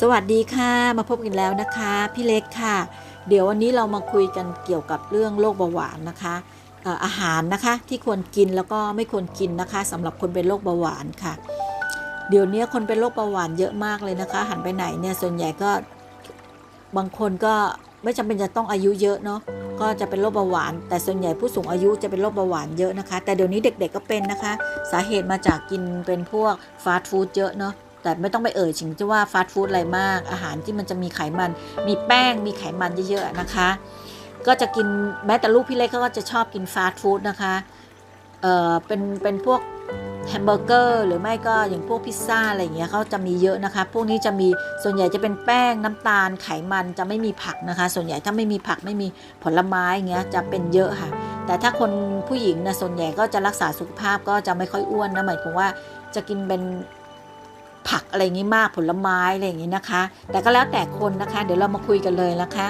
สวัสดีค่ะมาพบกันแล้วนะคะ พี่เล็กค่ะ เดี๋ยววันนี้เรามาคุยกันเกี่ยวกับเรื่องโรคเบาหวานนะคะเอ่ออาหารนะคะที่ควรกินแล้วก็ไม่ควรกินนะคะสำหรับคนเป็นโรคเบาหวานค่ะ เดี๋ยวนี้คนเป็นโรคเบาหวานเยอะมากเลยนะคะ หันไปไหนเนี่ยส่วนใหญ่ก็บางคนก็ไม่จำเป็นจะต้องอายุเยอะเนาะก็จะเป็นโรคเบาหวาน แต่ส่วนใหญ่ผู้สูงอายุจะเป็นโรคเบาหวานเยอะนะคะ แต่เดี๋ยวนี้เด็กๆก็เป็นนะคะ สาเหตุมาจากกินเป็นพวกฟาสต์ฟู้ดเยอะเนาะ แต่ไม่ต้องไปเอ่ยถึงจะว่าฟาสต์ฟู้ดอะไรมาก อาหารที่มันจะมีไขมัน มีแป้ง มีไขมันเยอะๆนะคะ ก็จะกินแม้แต่ลูกพี่เล็กเขาก็จะชอบกินฟาสต์ฟู้ดนะคะ เอ่อ เป็น เป็นพวกแฮมเบอร์เกอร์หรือไม่ก็อย่างพวกพิซซ่าอะไรอย่างเงี้ยเขาจะมีเยอะนะคะ พวกนี้จะมีส่วนใหญ่จะเป็นแป้งน้ำตาลไขมันจะไม่มีผักนะคะ ส่วนใหญ่ถ้าไม่มีผักไม่มีผลไม้อย่างเงี้ยจะเป็นเยอะค่ะ แต่ถ้าคนผู้หญิงนะส่วนใหญ่ก็จะรักษาสุขภาพก็จะไม่ค่อยอ้วนนะหมายถึงว่าจะกินเป็น ผักอะไรอย่างงี้มากผลไม้อะไรอย่างงี้นะคะ แต่ก็แล้วแต่คนนะคะ เดี๋ยวเรามาคุยกันเลยนะคะ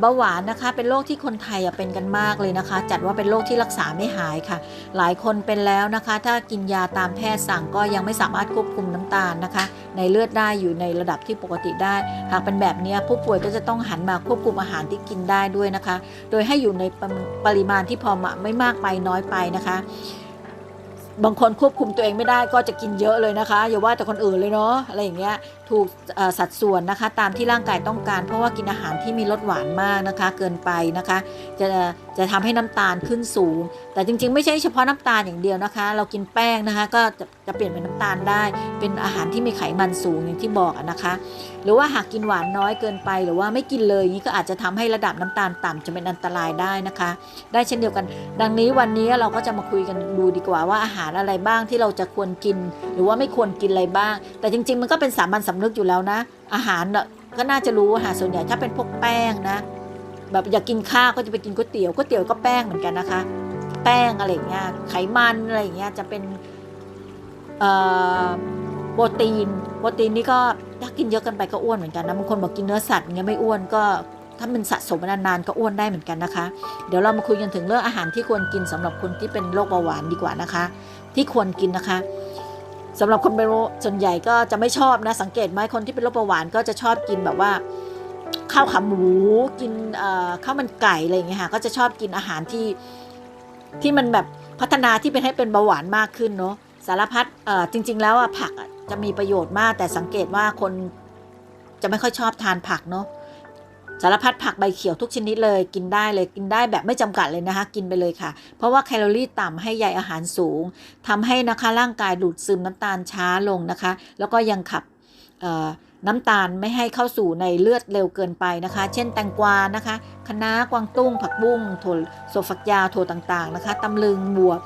เบาหวานนะคะเป็นโรคที่คนไทยเป็นกันมากเลยนะคะ จัดว่าเป็นโรคที่รักษาไม่หายค่ะ หลายคนเป็นแล้วนะคะ ถ้ากินยาตามแพทย์สั่งก็ยังไม่สามารถควบคุมน้ำตาลนะคะ ในเลือดได้อยู่ในระดับที่ปกติได้ หากเป็นแบบนี้ผู้ป่วยก็จะต้องหันมาควบคุมอาหารที่กินได้ด้วยนะคะ โดยให้อยู่ในปริมาณที่พอเหมาะไม่มากไปน้อยไปนะคะ บางคนควบคุมตัวเองไม่ได้ก็จะกินเยอะเลยนะคะอย่าว่าแต่คนอื่นเลยเนาะอะไรอย่างเงี้ย ถูกสัดส่วนนะคะ ตามที่ร่างกายต้องการ เพราะว่ากินอาหารที่มีรสหวานมากนะคะ เกินไปนะคะ จะจะทำให้น้ำตาลขึ้นสูง แต่จริงๆ ไม่ใช่เฉพาะน้ำตาลอย่างเดียวนะคะ เรากินแป้งนะคะ ก็จะจะเปลี่ยนเป็นน้ำตาลได้ เป็นอาหารที่มีไขมันสูงอย่างที่บอกนะคะ หรือว่าหากกินหวานน้อยเกินไปหรือว่าไม่กินเลยนี้ก็อาจจะทำให้ระดับน้ำตาลต่ำจะเป็นอันตรายได้นะคะ ได้เช่นเดียวกัน ดังนี้วันนี้เราก็จะมาคุยกันดูดีกว่าว่าอาหารอะไรบ้างที่เราจะควรกิน หรือว่าไม่ควรกินอะไรบ้าง แต่จริง ๆ มันก็เป็นสามัญสำนึกอยู่แล้วนะ อาหารน่ะก็น่าจะรู้อาหารส่วนใหญ่ถ้าเป็นพวกแป้งนะ แบบอยากกินข้าวก็จะไปกินก๋วยเตี๋ยวก๋วยเตี๋ยวก็แป้งเหมือนกันนะคะ แป้งอะไรเงี้ยไขมันอะไรเงี้ยจะเป็นโปรตีนโปรตีนนี่ก็ถ้ากินเยอะกินไปก็อ้วนเหมือนกันนะบางคนบอกกินเนื้อสัตว์เงี้ยไม่อ้วนก็ถ้ามันสะสมนานๆก็อ้วนได้เหมือนกันนะคะ เดี๋ยวเรามาคุยกันถึงเรื่องอาหารที่ควรกินสำหรับคนที่เป็นโรคเบาหวานดีกว่านะคะ ที่ควรกินนะคะ สำหรับคนเป็นโรคส่วนใหญ่ก็จะไม่ชอบนะ สังเกตไหมคนที่เป็นโรคเบาหวานก็จะชอบกินแบบว่าข้าวขาหมูกินข้าวมันไก่อะไรอย่างเงี้ยค่ะก็จะชอบกินอาหารที่ที่มันแบบพัฒนาที่เป็นให้เป็นเบาหวานมากขึ้นเนาะสารพัดจริง ๆ แล้วอะผักจะมีประโยชน์มาก แต่สังเกตว่าคนจะไม่ค่อยชอบทานผักเนาะ สารพัดผักใบเขียวทุกชนิดเลยกินได้เลยกินได้แบบไม่จำกัดเลยนะคะ กินไปเลยค่ะ เพราะว่าแคลอรี่ต่ำให้ใยอาหารสูงทำให้นะคะร่างกายดูดซึมน้ำตาลช้าลงนะคะ แล้วก็ยังขับน้ำตาลไม่ให้เข้าสู่ในเลือดเร็วเกินไปนะคะ เช่นแตงกวานะคะคะน้ากวางตุ้ง ผักบุ้งถั่วโซฟักยาวถั่วต่างๆนะคะตำลึงบวบ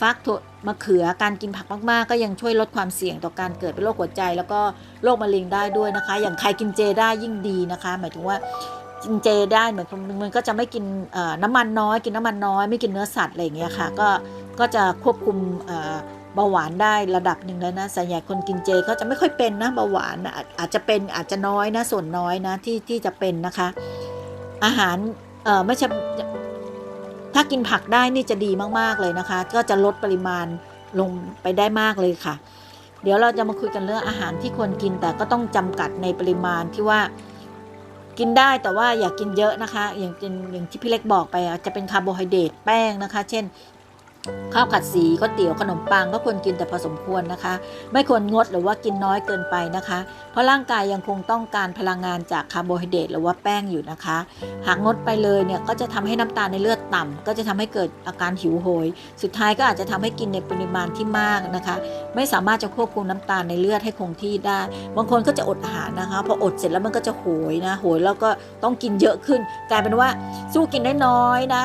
ฟักถั่ว มะเขือการกินผักมากๆ ก็ยังช่วยลดความเสี่ยงต่อการเกิดเป็นโรคหัวใจ แล้วก็โรคมะเร็งได้ด้วยนะคะ อย่างใครกินเจได้ยิ่งดีนะคะ หมายถึงว่ากินเจได้เหมือนมันก็จะไม่กินน้ำมันน้อย กินน้ำมันน้อย ไม่กินเนื้อสัตว์อะไรอย่างเงี้ยค่ะ ก็ก็จะควบคุมเบาหวานได้ระดับหนึ่งแล้วนะส่วนใหญ่คนกินเจเขาจะไม่ค่อยเป็นนะเบาหวานอาจจะเป็นอาจจะน้อยนะส่วนน้อยนะที่ที่จะเป็นนะคะ อาหารไม่ใช่ ถ้ากินผักได้นี่จะดีมากๆเลยนะคะ ก็จะลดปริมาณลงไปได้มากเลยค่ะ เดี๋ยวเราจะมาคุยกันเรื่องอาหารที่ควรกินแต่ก็ต้องจำกัดในปริมาณที่ว่ากินได้แต่ว่าอย่ากกินเยอะนะคะ อย่างอย่างอย่างที่พี่เล็กบอกไปอะจะเป็นคาร์โบไฮเดรตแป้งนะคะ เช่น ข้าวผัดสีก๋วยเตี๋ยวขนมปังก็ควรกินแต่พอสมควรนะคะ ไม่ควรงดหรือว่ากินน้อยเกินไปนะคะ เพราะร่างกายยังคงต้องการพลังงานจากคาร์โบไฮเดรตหรือว่าแป้งอยู่นะคะ หากงดไปเลยเนี่ยก็จะทำให้น้ำตาลในเลือดต่ำก็จะทำให้เกิดอาการหิวโหย สุดท้ายก็อาจจะทำให้กินในปริมาณที่มากนะคะ ไม่สามารถจะควบคุมน้ำตาลในเลือดให้คงที่ได้ บางคนก็จะอดอาหารนะคะพออดเสร็จแล้วมันก็จะโหยนะโหยแล้วก็ต้องกินเยอะขึ้น กลายเป็นว่าสู้กินได้น้อยนะ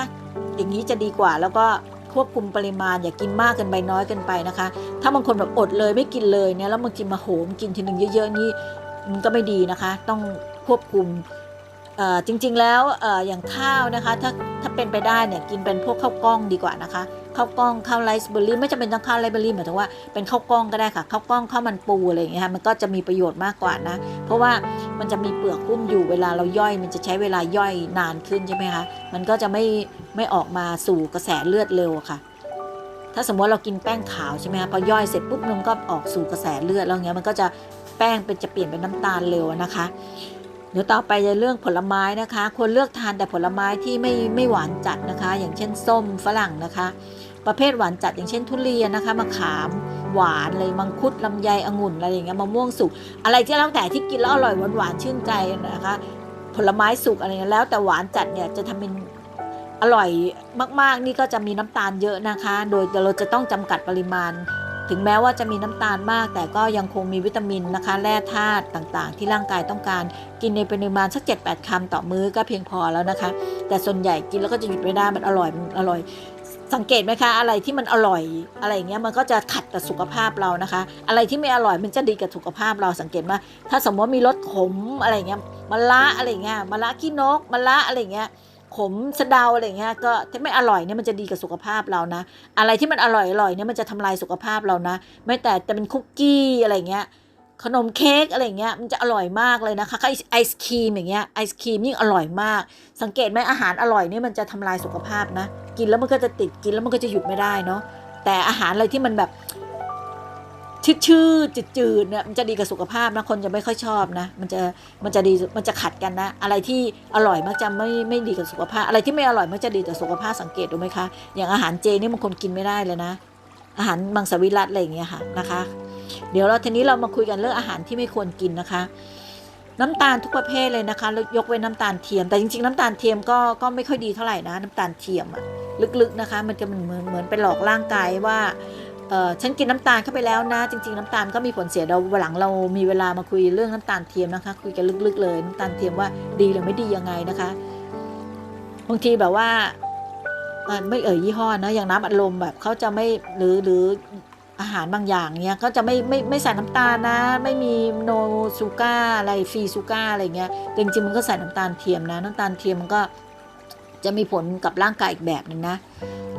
อย่างนี้จะดีกว่าแล้วก็ ควบคุมปริมาณ อย่ากินมากเกินไปน้อยเกินไปนะคะ ถ้าบางคนแบบอดเลยไม่กินเลยเนี่ยแล้วบางทีมาโหมกินทีหนึ่งเยอะๆนี่มันก็ไม่ดีนะคะ ต้องควบคุมจริงๆแล้วออย่างข้าวนะคะ ถ้าถ้าเป็นไปได้เนี่ยกินเป็นพวกข้าวกล้องดีกว่านะคะ ข้าวกล้องข้าวไรซ์เบอร์รี่ไม่จำเป็นต้องข้าวไรซ์เบอร์รี่หมายถึงว่าเป็นข้าวกล้องก็ได้ค่ะข้าวกล้องข้าวมันปูอะไรอย่างเงี้ยค่ะมันก็จะมีประโยชน์มากกว่านะ เพราะว่ามันจะมีเปลือกหุ้มอยู่เวลาเราย่อย มันจะใช้เวลาย่อยนานขึ้นใช่ไหมคะมันก็จะไม่ไม่ออกมาสู่กระแสเลือดเร็วค่ะ ถ้าสมมติเรากินแป้งขาวใช่ไหมคะพอย่อยเสร็จปุ๊บมันก็ออกสู่กระแสเลือดแล้วเงี้ยมันก็จะแป้งเป็นจะเปลี่ยนเป็นน้ำตาลเร็วนะคะเดี๋ยวต่อไปในเรื่องผลไม้นะคะ ควรเลือกทานแต่ผลไม้ที่ไม่ไม่หวานจัดนะคะ อย่างเช่นส้มฝรั่งนะคะ ประเภทหวานจัดอย่างเช่นทุเรียนนะคะมะขามหวานเลยมังคุดลำไยองุ่นอะไรอย่างเงี้ยมะม่วงสุกอะไรที่แล้วแต่ที่กินแล้วอร่อยหวานหวานชื่นใจนะคะ ผลไม้สุกอะไรเงี้ยแล้วแต่หวานจัดเนี่ยจะทำเป็นอร่อยมากๆ นี่ก็จะมีน้ำตาลเยอะนะคะ โดยเราจะต้องจำกัดปริมาณ ถึงแม้ว่าจะมีน้ำตาลมาก แต่ก็ยังคงมีวิตามินนะคะ แร่ธาตุต่างๆ ที่ร่างกายต้องการกินในปริมาณสัก 7-8คำต่อมื้อก็เพียงพอแล้วนะคะ แต่ส่วนใหญ่กินแล้วก็จะหยุดไม่ได้มันอร่อยมันอร่อย สังเกตไหมคะอะไรที่มันอร่อยอะไรอย่างเงี้ยมันก็จะขัดกับสุขภาพเรานะคะ อะไรที่ไม่อร่อยมันจะดีกับสุขภาพเราสังเกตว่าถ้าสมมติมีรสขมอะไรเงี้ยมะละอะไรเงี้ยมะละขี้นกมะละอะไรเงี้ยขมสะเดาอะไรเงี้ยก็ถ้าไม่อร่อยเนี่ยมันจะดีกับสุขภาพเรานะ อะไรที่มันอร่อยอร่อยเนี่ยมันจะทำลายสุขภาพเรานะ ไม่แต่จะเป็นคุกกี้อะไรเงี้ย ขนมเค้กอะไรเงี้ยมันจะอร่อยมากเลยนะคะไอไอศครีมอย่างเงี้ยไอศครีมยิ่งอร่อยมาก สังเกตไหมอาหารอร่อยนี่มันจะทำลายสุขภาพนะ กินแล้วมันก็จะติดกินแล้วมันก็จะหยุดไม่ได้เนาะแต่อาหารอะไรที่มันแบบชืดๆจืดๆเนี่ยมันจะดีกับสุขภาพนะคนจะไม่ค่อยชอบนะ มันจะมันจะดีมันจะขัดกันนะ อะไรที่อร่อยมักจะไม่ไม่ดีกับสุขภาพ อะไรที่ไม่อร่อยมักจะดีต่อสุขภาพสังเกตดูไหมคะอย่างอาหารเจนี่บางคนกินไม่ได้เลยนะ อาหารมังสวิรัตอะไรอย่างเงี้ยค่ะนะคะ เดี๋ยวเราทีนี้เรามาคุยกันเรื่องอาหารที่ไม่ควรกินนะคะ น้ำตาลทุกประเภทเลยนะคะยกเว้นน้ำตาลเทียม แต่จริงๆ น้ำตาลเทียมก็ก็ไม่ค่อยดีเท่าไหร่นะน้ำตาลเทียมอะลึกๆนะคะ มันจะเหมือนเหมือนเหมือนไปหลอกร่างกายว่าเออฉันกินน้ำตาลเข้าไปแล้วนะ จริง ๆน้ำตาลก็มีผลเสียเราหลังเรามีเวลามาคุยเรื่องน้ำตาลเทียมนะคะ คุยกันลึกๆเลยน้ำตาลเทียมว่าดีหรือไม่ดียังไงนะคะบางทีแบบว่า ไม่เอ่ยยี่ห้อนะอย่างน้ำอัดลมแบบเขาจะไม่หรือหรืออาหารบางอย่างเนี้ยเขาจะไม่ไม่ไม่ใส่น้ำตาลนะ ไม่มีโนซูก้าอะไรฟรีซูก้าอะไรเงี้ยแต่จริงๆมันก็ใส่น้ำตาลเทียมนะ น้ำตาลเทียมมันก็ จะมีผลกับร่างกายอีกแบบหนึ่งนะ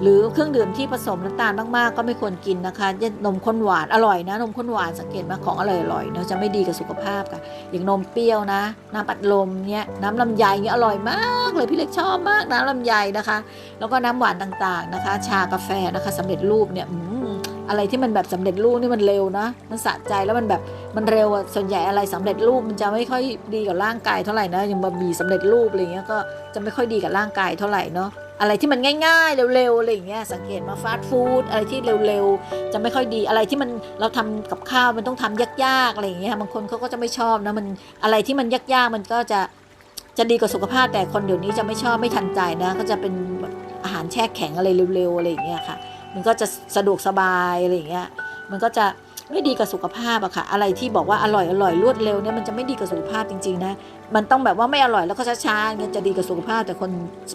หรือเครื่องดื่มที่ผสมน้ำตาลมากๆ ก็ไม่ควรกินนะคะเช่นนมข้นหวานอร่อยนะ นมข้นหวานสังเกตมาของอร่อยๆเนาะจะไม่ดีกับสุขภาพค่ะ อย่างนมเปรี้ยวนะ น้ำปัดลมเนี้ยน้ำลำไยเนี้ยอร่อยมากเลยพี่เล็กชอบมากน้ำลำไยนะคะ แล้วก็น้ำหวานต่างๆนะคะ ชากาแฟนะคะสำเร็จรูปเนี่ย อะไรที่มันแบบสำเร็จรูปนี่มันเร็วนะ มันสะใจแล้วมันแบบมันเร็วอะส่วนใหญ่อะไรสำเร็จรูปมันจะไม่ค่อยดีกับร่างกายเท่าไหร่นะอย่างบะหมี่สำเร็จรูปอะไรเงี้ยก็จะไม่ค่อยดีกับร่างกายเท่าไหร่เนาะอะไรที่มันง่ายๆเร็วๆอะไรอย่างเงี้ยสังเกตมาฟาสต์ฟู้ดอะไรที่เร็วๆจะไม่ค่อยดีอะไรที่มันเราทำกับข้าวมันต้องทำยากๆอะไรอย่างเงี้ยบางคนเขาก็จะไม่ชอบนะมันอะไรที่มันยากๆมันก็จะจะดีกับสุขภาพแต่คนเดี๋ยวนี้จะไม่ชอบไม่ทันใจนะ ก็จะเป็นอาหารแช่แข็งอะไรเร็วๆอะไรอย่างเงี้ยค่ะ มันก็จะสะดวกสบายอะไรอย่างเงี้ยมันก็จะไม่ดีกับสุขภาพอะค่ะ อะไรที่บอกว่าอร่อยอร่อยรวดเร็วเนี่ยมันจะไม่ดีกับสุขภาพจริงๆนะ มันต้องแบบว่าไม่อร่อยแล้วก็ช้าๆเงี้ยจะดีกับสุขภาพแต่คน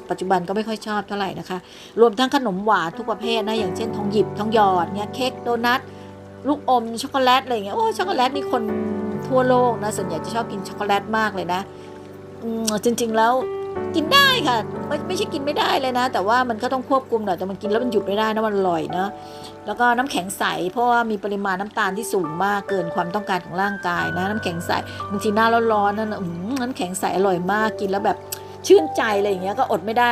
ปัจจุบันก็ไม่ค่อยชอบเท่าไหร่นะคะ รวมทั้งขนมหวานทุกประเภทนะอย่างเช่นทองหยิบทองหยอดเนี้ยเค้กโดนัทลูกอมช็อกโกแลตอะไรอย่างเงี้ยโอ้ช็อกโกแลตนี่คนทั่วโลกนะส่วนใหญ่จะชอบกินช็อกโกแลตมากเลยนะจริง ๆแล้ว กินได้ค่ะไม่ไม่ใช่กินไม่ได้เลยนะ แต่ว่ามันก็ต้องควบคุมหน่อยแต่มันกินแล้วมันหยุดไม่ได้นะมันอร่อยเนาะแล้วก็น้ำแข็งใส เพราะว่ามีปริมาณน้ำตาลที่สูงมากเกินความต้องการของร่างกายนะ น้ำแข็งใสบางทีหน้าร้อนๆนั่นน่ะอื้อหือน้ำแข็งใสอร่อยมากกินแล้วแบบชื่นใจอะไรอย่างเงี้ยก็อดไม่ได้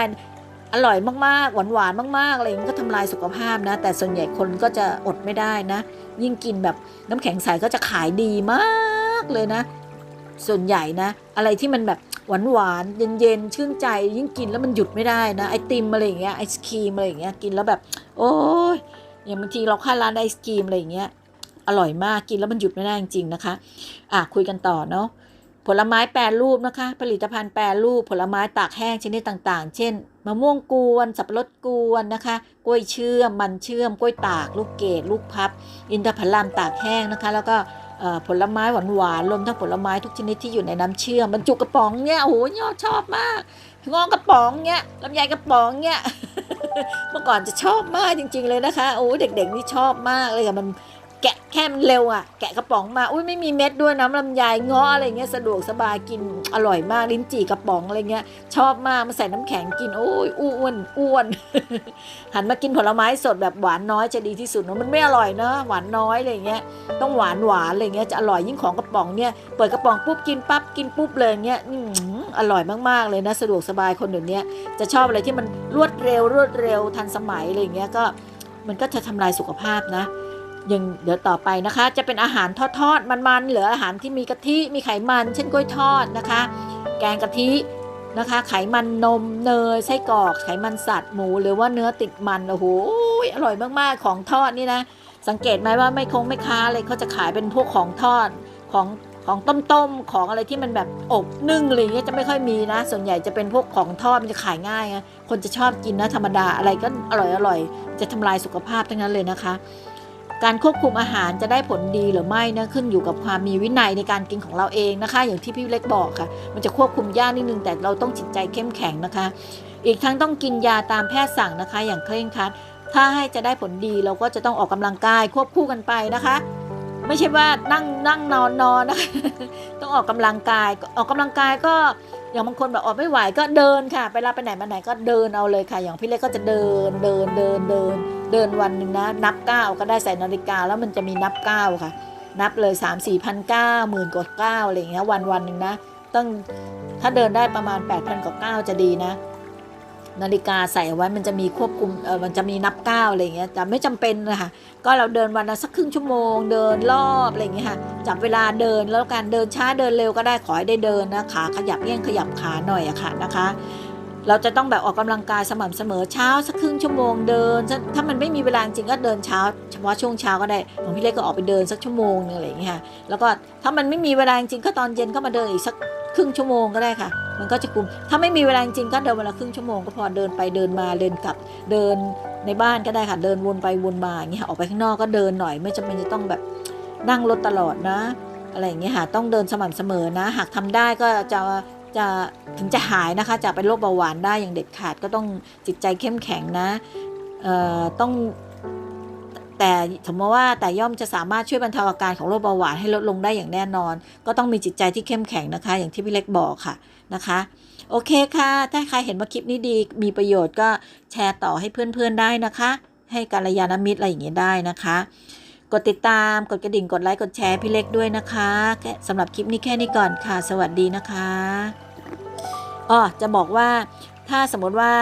อร่อยมากๆ หวานๆ มากๆ อะไรอย่างเงี้ยก็ทำลายสุขภาพนะ แต่ส่วนใหญ่คนก็จะอดไม่ได้นะ ยิ่งกินแบบน้ำแข็งใสก็จะขายดีมากเลยนะ ส่วนใหญ่นะ อะไรที่มันแบบ หวานหวานๆเย็นๆชื่นใจยิ่งกินแล้วมันหยุดไม่ได้นะไอติมอะไรอย่างเงี้ยไอศครีมอะไรอย่างเงี้ยกินแล้วแบบ โอ้ยอย่างบางทีเราเข้าร้านไอศกรีมอะไรอย่างเงี้ยอร่อยมากกินแล้วมันหยุดไม่ได้จริงๆนะคะ อะคุยกันต่อเนาะผลไม้แปรรูปนะคะ ผลิตภัณฑ์แปรรูปผลไม้ตากแห้งชนิดต่างๆ เช่น มะม่วงกวน สับปะรดกวนนะคะ กล้วยเชื่อม มันเชื่อม กล้วยตาก ลูกเกด ลูกพับ อินทผลัมตากแห้งนะคะ แล้วก็ ผลไม้หวานๆรวมทั้งผลไม้ทุกชนิดที่อยู่ในน้ำเชื่อมบรรจุกระป๋องเนี่ยโอ้โหยอดชอบมากงอกระป๋องเนี่ยลำไยกระป๋องเนี่ยเมื่อก่อนจะชอบมากจริง ๆ เลยนะคะโอ้เด็กๆนี่ชอบมากเลยค่ะมัน แกะแค่มันเร็วอะ แกะกระป๋องมา อุ้ยไม่มีเม็ดด้วยน้ำลำไยงาะอะไรเงี้ยสะดวกสบายกินอร่อยมากลิ้นจี่กระป๋องอะไรเงี้ย ชอบมากมาใส่น้ำแข็งกินโอ้ยอ้วนอ้วน หันมากินผลไม้สดแบบหวานน้อยจะดีที่สุดเนอะมันไม่อร่อยเนอะหวานน้อยอะไรเงี้ยต้องหวานหวานอะไรเงี้ยจะอร่อยยิ่งของกระป๋องเนี่ยเปิดกระป๋องปุ๊บกินปั๊บกินปุ๊บเลยเงี้ยอร่อยมากๆเลยนะสะดวกสบายคนเดี๋ยวนี้จะชอบอะไรที่มันรวดเร็วรวดเร็วทันสมัยอะไรเงี้ยก็มันก็จะทำลายสุขภาพนะ ย่างเดี๋ยวต่อไปนะคะ จะเป็นอาหารทอดๆมันๆหรืออาหารที่มีกะทิมีไขมัน เช่นกล้วยทอดนะคะ แกงกะทินะคะ ไขมันนมเนยไส้กรอก ไขมันสัตว์หมู หรือว่าเนื้อติดมันโอ้โหอร่อยมากๆของทอดนี่นะ สังเกตไหมว่าไม่คงไม่ค้าเลยเขาจะขายเป็นพวกของทอดของของต้มๆ ของอะไรที่มันแบบอบนึ่งอะไรอย่างเงี้ยจะไม่ค่อยมีนะ ส่วนใหญ่จะเป็นพวกของทอดมันจะขายง่ายไงคนจะชอบกินนะธรรมดาอะไรก็อร่อยอร่อยจะทำลายสุขภาพทั้งนั้นเลยนะคะ การควบคุมอาหารจะได้ผลดีหรือไม่นะขึ้นอยู่กับความมีวินัยในการกินของเราเองนะคะ อย่างที่พี่เล็กบอกค่ะ มันจะควบคุมยากนิดนึงแต่เราต้องจิตใจเข้มแข็งนะคะ อีกทั้งต้องกินยาตามแพทย์สั่งนะคะ อย่างเคร่งครัดถ้าให้จะได้ผลดีเราก็จะต้องออกกำลังกายควบคู่กันไปนะคะ ไม่ใช่ว่านั่งนั่งนอนนอนนะคะต้องออกกำลังกายออกกำลังกายก็ อย่างบางคนแบบออกไม่ไหวก็เดินค่ะไปลาไปไหนมาไหนก็เดินเอาเลยค่ะ อย่างพี่เล็กก็จะเดินเดินเดินเดิน เดินวันหนึ่งนะ นับก้าวก็ได้ใส่นาฬิกาแล้วมันจะมีนับก้าวค่ะ นับเลย3 4 0 0 0ก้าหมื่นกว่าก้าวอะไรอย่างเงี้ยวันวันหนึ่งนะต้องถ้าเดินได้ประมาณ8,000กว่าก้าวจะดีนะ นาฬิกาใส่ไว้มันจะมีควบคุมเออมันจะมีนับก้าวอะไรเงี้ยแต่ไม่จำเป็นเลยค่ะก็เราเดินวันละสักครึ่งชั่วโมง เดินรอบอะไรเงี้ยค่ะจับเวลาเดินแล้วการเดินช้าเดินเร็วก็ได้ขอให้ได้เดินนะขาขยับเอี้ยงขยับขาหน่อยอะค่ะนะคะเราจะต้องแบบออกกำลังกายสม่ำเสมอเช้าสักครึ่งชั่วโมงเดินถ้าถ้ามันไม่มีเวลาจริงก็เดินเช้า เฉพาะช่วงเช้าก็ได้ของพี่เล็กก็ออกไปเดินสักชั่วโมงนึงอะไรอย่างเงี้ยค่ะแล้วก็ถ้ามันไม่มีเวลาจริงก็ตอนเย็นก็มาเดินอีกสัก ครึ่งชั่วโมงก็ได้ค่ะ มันก็จะคุม ถ้าไม่มีเวลาจริงก็เดินเวละครึ่งชั่วโมงก็พอเดินไปเดินมาเดินกลับเดินในบ้านก็ได้ค่ะ เดินวนไปวนมาอย่างเงี้ยออกไปข้างนอกก็เดินหน่อย ไม่จำเป็นจะต้องแบบนั่งรถตลอดนะ อะไรอย่างเงี้ยค่ะต้องเดินสม่ำเสมอนะ หากทำได้ก็จะจะถึงจะหายนะคะจะเป็นโรคเบาหวานได้อย่างเด็ดขาดก็ต้องจิตใจเข้มแข็งนะเอ่อต้อง แต่สมมติว่าแต่ย่อมจะสามารถช่วยบรรเทาอาการของโรคเบาหวานให้ลดลงได้อย่างแน่นอน ก็ต้องมีจิตใจที่เข้มแข็งนะคะ อย่างที่พี่เล็กบอกค่ะนะคะ โอเคค่ะ ถ้าใครเห็นว่าคลิปนี้ดีมีประโยชน์ก็แชร์ต่อให้เพื่อนๆได้นะคะ ให้กัลยาณมิตรอะไรอย่างเงี้ยได้นะคะ กดติดตามกดกระดิ่งกดไลค์กดแชร์พี่เล็กด้วยนะคะสำหรับคลิปนี้แค่นี้ก่อนค่ะ สวัสดีนะคะอ๋อจะบอกว่า ถ้าสมมติว่า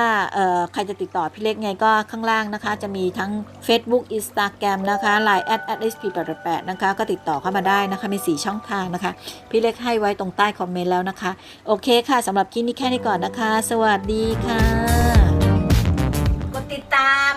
ใครจะติดต่อพี่เล็กไงก็ข้างล่างนะคะ จะมีทั้ง Facebook Instagram นะคะ Line at at sp 8 8นะคะ ก็ติดต่อเข้ามาได้นะคะ มี 4 ช่องทางนะคะ พี่เล็กให้ไว้ตรงใต้คอมเมนต์แล้วนะคะ โอเคค่ะสำหรับคลิปนี้แค่นี้ก่อนนะคะ สวัสดีค่ะ